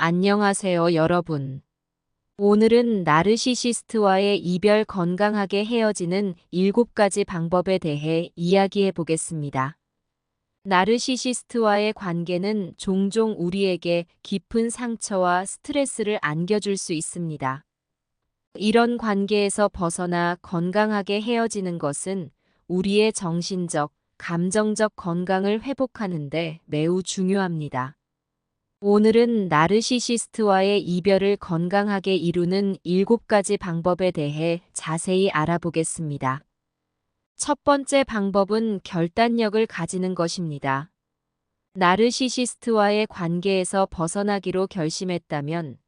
안녕하세요, 여러분. 오늘은 나르시시스트와의 이별 건강하게 헤어지는 7가지 방법에 대해 이야기해 보겠습니다. 나르시시스트와의 관계는 종종 우리에게 깊은 상처와 스트레스를 안겨줄 수 있습니다. 이런 관계에서 벗어나 건강하게 헤어지는 것은 우리의 정신적, 감정적 건강을 회복하는데 매우 중요합니다. 오늘은 나르시시스트와의 이별을 건강하게 이루는 7가지 방법에 대해 자세히 알아보겠습니다. 첫 번째 방법은 결단력을 가지는 것입니다. 나르시시스트와의 관계에서 벗어나기로 결심했다면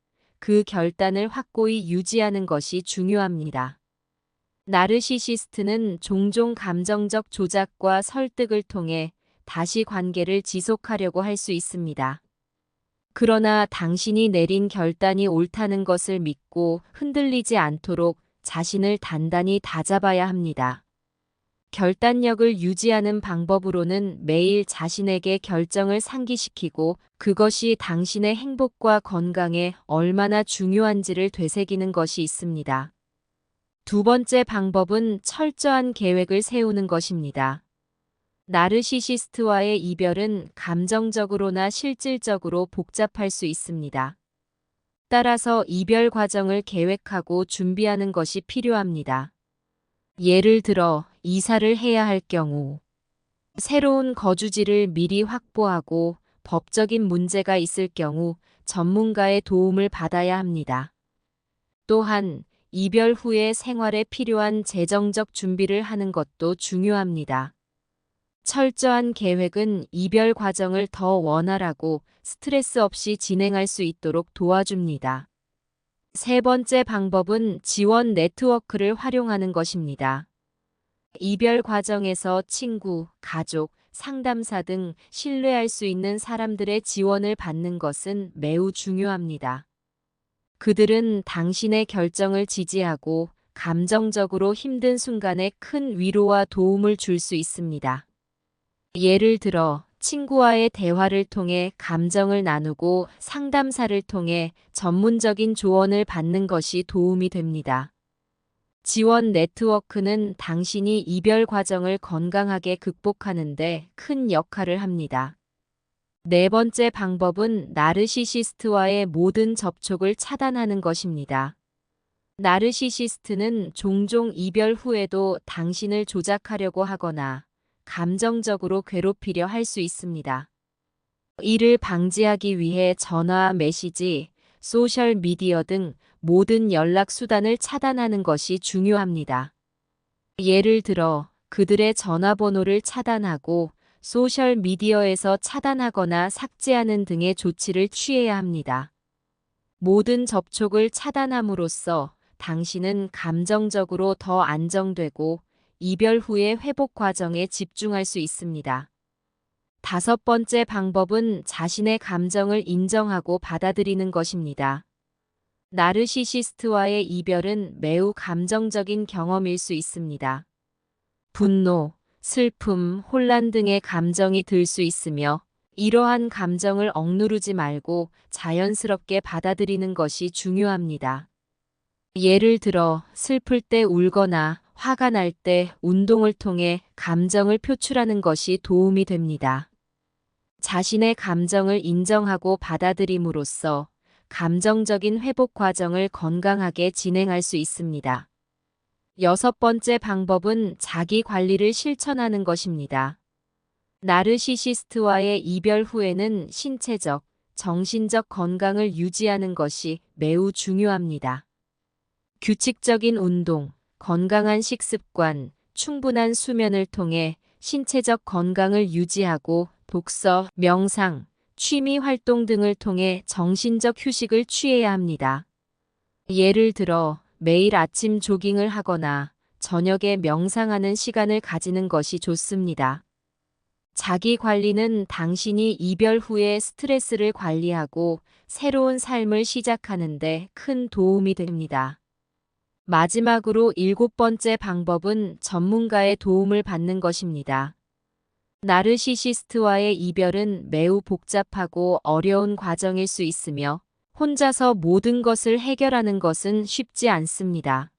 그 결단을 확고히 유지하는 것이 중요합니다. 나르시시스트는 종종 감정적 조작과 설득을 통해 다시 관계를 지속하려고 할 수 있습니다. 그러나 당신이 내린 결단이 옳다는 것을 믿고 흔들리지 않도록 자신을 단단히 다잡아야 합니다. 결단력을 유지하는 방법으로는 매일 자신에게 결정을 상기시키고 그것이 당신의 행복과 건강에 얼마나 중요한지를 되새기는 것이 있습니다. 두 번째 방법은 철저한 계획을 세우는 것입니다. 나르시시스트와의 이별은 감정적으로나 실질적으로 복잡할 수 있습니다. 따라서 이별 과정을 계획하고 준비하는 것이 필요합니다. 예를 들어 이사를 해야 할 경우 새로운 거주지를 미리 확보하고 법적인 문제가 있을 경우 전문가의 도움을 받아야 합니다. 또한 이별 후에 생활에 필요한 재정적 준비를 하는 것도 중요합니다. 철저한 계획은 이별 과정을 더 원활하고 스트레스 없이 진행할 수 있도록 도와줍니다. 세 번째 방법은 지원 네트워크를 활용하는 것입니다. 이별 과정에서 친구, 가족, 상담사 등 신뢰할 수 있는 사람들의 지원을 받는 것은 매우 중요합니다. 그들은 당신의 결정을 지지하고 감정적으로 힘든 순간에 큰 위로와 도움을 줄 수 있습니다. 예를 들어 친구와의 대화를 통해 감정을 나누고 상담사를 통해 전문적인 조언을 받는 것이 도움이 됩니다. 지원 네트워크는 당신이 이별 과정을 건강하게 극복하는데 큰 역할을 합니다. 네 번째 방법은 나르시시스트와의 모든 접촉을 차단하는 것입니다. 나르시시스트는 종종 이별 후에도 당신을 조작하려고 하거나 감정적으로 괴롭히려 할 수 있습니다. 이를 방지하기 위해 전화, 메시지, 소셜 미디어 등 모든 연락 수단을 차단하는 것이 중요합니다. 예를 들어 그들의 전화번호를 차단하고 소셜 미디어에서 차단하거나 삭제하는 등의 조치를 취해야 합니다. 모든 접촉을 차단함으로써 당신은 감정적으로 더 안정되고 이별 후의 회복 과정에 집중할 수 있습니다. 다섯 번째 방법은 자신의 감정을 인정하고 받아들이는 것입니다. 나르시시스트와의 이별은 매우 감정적인 경험일 수 있습니다. 분노, 슬픔, 혼란 등의 감정이 들 수 있으며 이러한 감정을 억누르지 말고 자연스럽게 받아들이는 것이 중요합니다. 예를 들어 슬플 때 울거나 화가 날 때 운동을 통해 감정을 표출하는 것이 도움이 됩니다. 자신의 감정을 인정하고 받아들임으로써 감정적인 회복 과정을 건강하게 진행할 수 있습니다. 여섯 번째 방법은 자기 관리를 실천하는 것입니다. 나르시시스트와의 이별 후에는 신체적, 정신적 건강을 유지하는 것이 매우 중요합니다. 규칙적인 운동, 건강한 식습관, 충분한 수면을 통해 신체적 건강을 유지하고 독서, 명상, 취미 활동 등을 통해 정신적 휴식을 취해야 합니다. 예를 들어 매일 아침 조깅을 하거나 저녁에 명상하는 시간을 가지는 것이 좋습니다. 자기 관리는 당신이 이별 후에 스트레스를 관리하고 새로운 삶을 시작하는데 큰 도움이 됩니다. 마지막으로 일곱 번째 방법은 전문가의 도움을 받는 것입니다. 나르시시스트와의 이별은 매우 복잡하고 어려운 과정일 수 있으며 혼자서 모든 것을 해결하는 것은 쉽지 않습니다.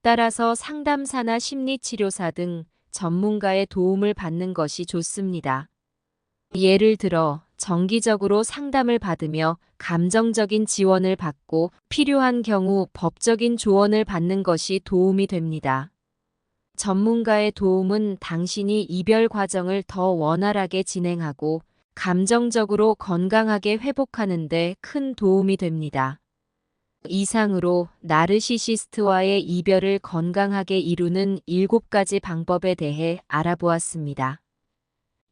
따라서 상담사나 심리치료사 등 전문가의 도움을 받는 것이 좋습니다. 예를 들어 정기적으로 상담을 받으며 감정적인 지원을 받고 필요한 경우 법적인 조언을 받는 것이 도움이 됩니다. 전문가의 도움은 당신이 이별 과정을 더 원활하게 진행하고 감정적으로 건강하게 회복하는 데 큰 도움이 됩니다. 이상으로 나르시시스트와의 이별을 건강하게 이루는 7가지 방법에 대해 알아보았습니다.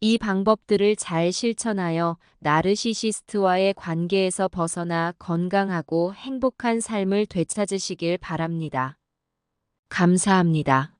이 방법들을 잘 실천하여 나르시시스트와의 관계에서 벗어나 건강하고 행복한 삶을 되찾으시길 바랍니다. 감사합니다.